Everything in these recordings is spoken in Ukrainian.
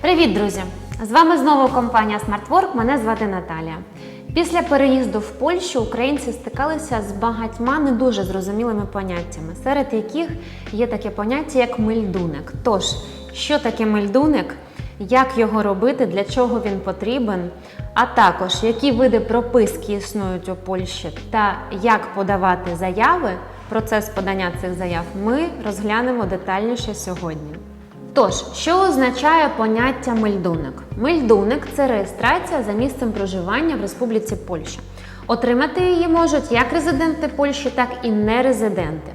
Привіт, друзі! З вами знову компанія SmartWork. Мене звати Наталія. Після переїзду в Польщу українці стикалися з багатьма не дуже зрозумілими поняттями, серед яких є таке поняття як мельдуник. Тож, що таке мельдуник, як його робити, для чого він потрібен, а також які види прописки існують у Польщі та як подавати заяви, процес подання цих заяв ми розглянемо детальніше сьогодні. Тож, що означає поняття мельдуник? Мельдуник це реєстрація за місцем проживання в Республіці Польща. Отримати її можуть як резиденти Польщі, так і нерезиденти.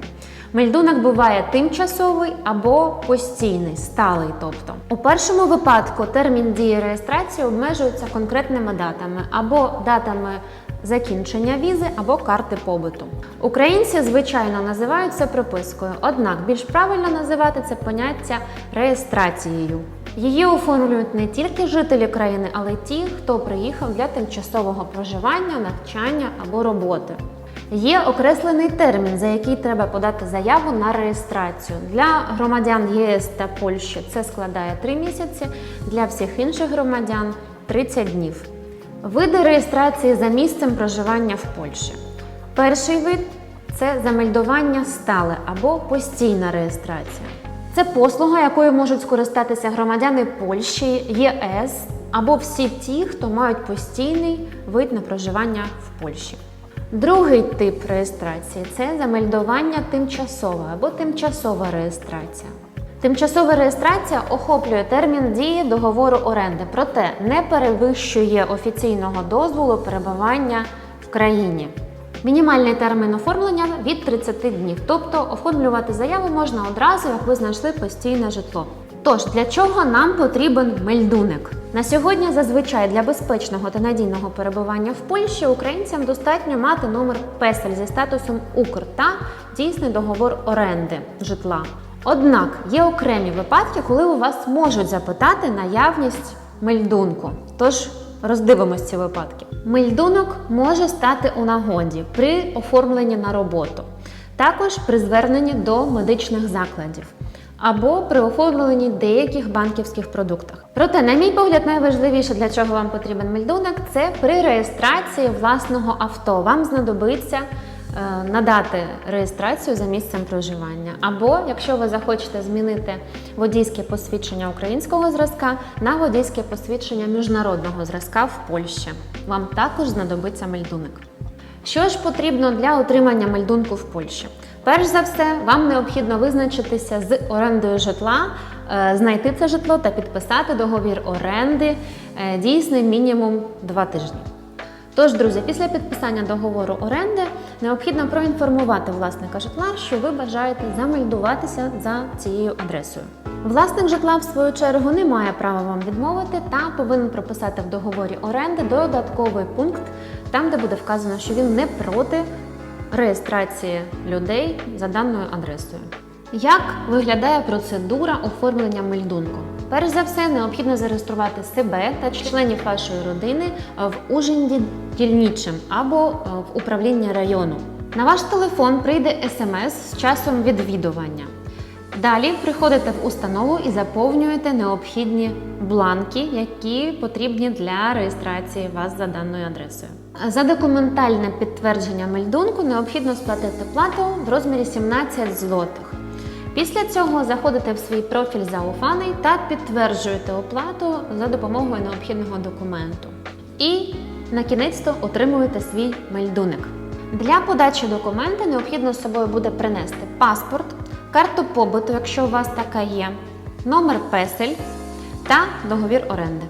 Мельдунок буває тимчасовий або постійний, сталий. Тобто, у першому випадку термін дії реєстрації обмежується конкретними датами або датами закінчення візи або карти побуту. Українці звичайно називають це припискою, однак більш правильно називати це поняття реєстрацією. Її оформлюють не тільки жителі країни, але й ті, хто приїхав для тимчасового проживання, навчання або роботи. Є окреслений термін, за який треба подати заяву на реєстрацію. Для громадян ЄС та Польщі це складає 3 місяці, для всіх інших громадян 30 днів. Види реєстрації за місцем проживання в Польщі. Перший вид це замельдування стале або постійна реєстрація. Це послуга, якою можуть скористатися громадяни Польщі, ЄС або всі ті, хто мають постійний вид на проживання в Польщі. Другий тип реєстрації це замельдування тимчасове або тимчасова реєстрація. Тимчасова реєстрація охоплює термін дії договору оренди, проте не перевищує офіційного дозволу перебування в країні. Мінімальний термін оформлення від 30 днів, тобто оформлювати заяву можна одразу, як ви знайшли постійне житло. Тож для чого нам потрібен мельдуник? На сьогодні зазвичай для безпечного та надійного перебування в Польщі українцям достатньо мати номер песель зі статусом Укр та дійсний договор оренди житла. Однак є окремі випадки, коли у вас можуть запитати наявність мельдунку. Тож роздивимось ці випадки. Мельдунок може стати у нагоді при оформленні на роботу, також при зверненні до медичних закладів або при оформленні деяких банківських продуктах. Проте, на мій погляд, найважливіше для чого вам потрібен мельдунок, це при реєстрації власного авто. Вам знадобиться надати реєстрацію за місцем проживання. Або якщо ви захочете змінити водійське посвідчення українського зразка на водійське посвідчення міжнародного зразка в Польщі. Вам також знадобиться мельдуник. Що ж потрібно для отримання мельдунку в Польщі? Перш за все, вам необхідно визначитися з орендою житла, е, знайти це житло та підписати договір оренди е, дійсний мінімум 2 тижні. Тож, друзі, після підписання договору оренди необхідно проінформувати власника житла, що ви бажаєте замельдуватися за цією адресою. Власник житла, в свою чергу, не має права вам відмовити та повинен прописати в договорі оренди додатковий пункт, там, де буде вказано, що він не проти реєстрації людей за даною адресою. Як виглядає процедура оформлення мельдунку? Перш за все, необхідно зареєструвати себе та членів вашої родини в ужинді дільничим або е, в управлінні району. На ваш телефон прийде смс з часом відвідування. Далі приходите в установу і заповнюєте необхідні бланки, які потрібні для реєстрації вас за даною адресою. За документальне підтвердження мельдунку необхідно сплатити плату в розмірі 17 злотих. Після цього заходите в свій профіль зауфаний та підтверджуєте оплату за допомогою необхідного документу. І на кінець-то отримуєте свій мельдуник. Для подачі документа необхідно з собою буде принести паспорт, карту побуту, якщо у вас така є, номер песель та договір оренди.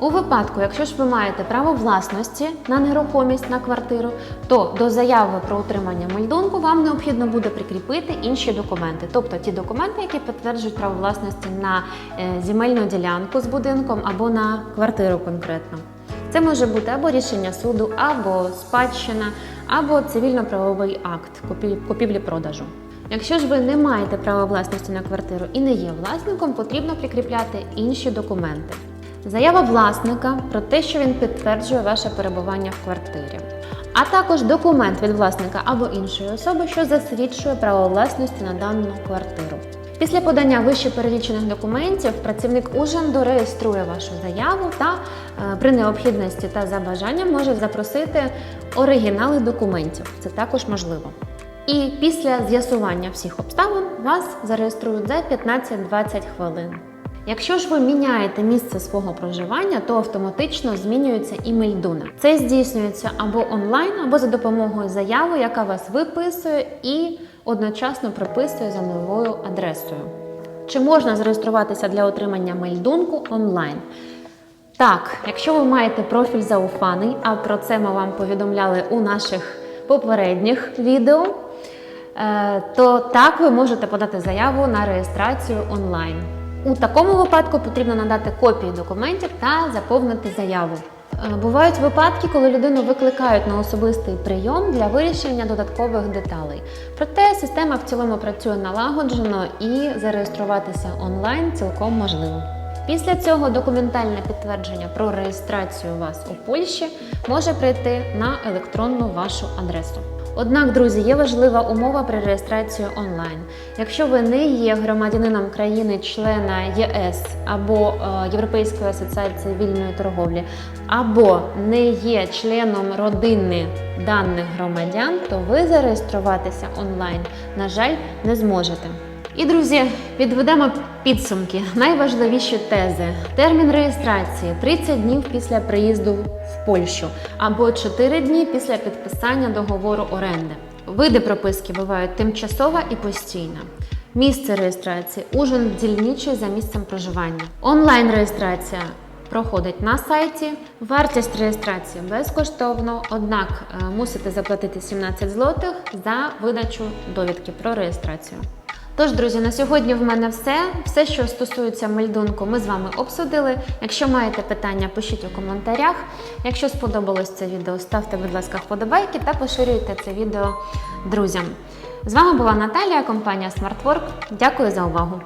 У випадку, якщо ж ви маєте право власності на нерухомість на квартиру, то до заяви про отримання мельдунку вам необхідно буде прикріпити інші документи, тобто ті документи, які підтверджують право власності на е, земельну ділянку з будинком або на квартиру конкретно. Це може бути або рішення суду, або спадщина, або цивільно-правовий акт купівлі-продажу. Якщо ж ви не маєте права власності на квартиру і не є власником, потрібно прикріпляти інші документи. Заява власника про те, що він підтверджує ваше перебування в квартирі, а також документ від власника або іншої особи, що засвідчує право власності на дану квартиру. Після подання вище перелічених документів працівник Ужанду реєструє вашу заяву та е, при необхідності та за бажанням може запросити оригінали документів. Це також можливо. І після з'ясування всіх обставин вас зареєструють за 15-20 хвилин. Якщо ж ви міняєте місце свого проживання, то автоматично змінюється імель Дуна. Це здійснюється або онлайн, або за допомогою заяви, яка вас виписує і одночасно приписує за новою адресою. Чи можна зареєструватися для отримання мельдунку онлайн? Так, якщо ви маєте профіль зауфаний, а про це ми вам повідомляли у наших попередніх відео, е, то так ви можете подати заяву на реєстрацію онлайн. У такому випадку потрібно надати копії документів та заповнити заяву. Е, Бувають випадки, коли людину викликають на особистий прийом для вирішення додаткових деталей. Проте система в цілому працює налагоджено і зареєструватися онлайн цілком можливо. Після цього документальне підтвердження про реєстрацію вас у Польщі може прийти на електронну вашу адресу. Однак, друзі, є важлива умова при реєстрації онлайн. Якщо ви не є громадянином країни-члена ЄС або е, Європейської асоціації вільної торговлі, або не є членом родини даних громадян, то ви зареєструватися онлайн, на жаль, не зможете. І, друзі, підведемо підсумки. Найважливіші тези: термін реєстрації 30 днів після приїзду Польщу або 4 дні після підписання договору оренди. Види прописки бувають тимчасова і постійна. Місце реєстрації ужин дільничий за місцем проживання. Онлайн реєстрація проходить на сайті. Вартість реєстрації безкоштовно, однак е, мусите заплатити 17 злотих за видачу довідки про реєстрацію. Тож, друзі, на сьогодні в мене все. Все, що стосується мельдунку, ми з вами обсудили. Якщо маєте питання, пишіть у коментарях. Якщо сподобалось це відео, ставте, будь ласка, вподобайки та поширюйте це відео друзям. З вами була Наталія, компанія SmartWork. Дякую за увагу!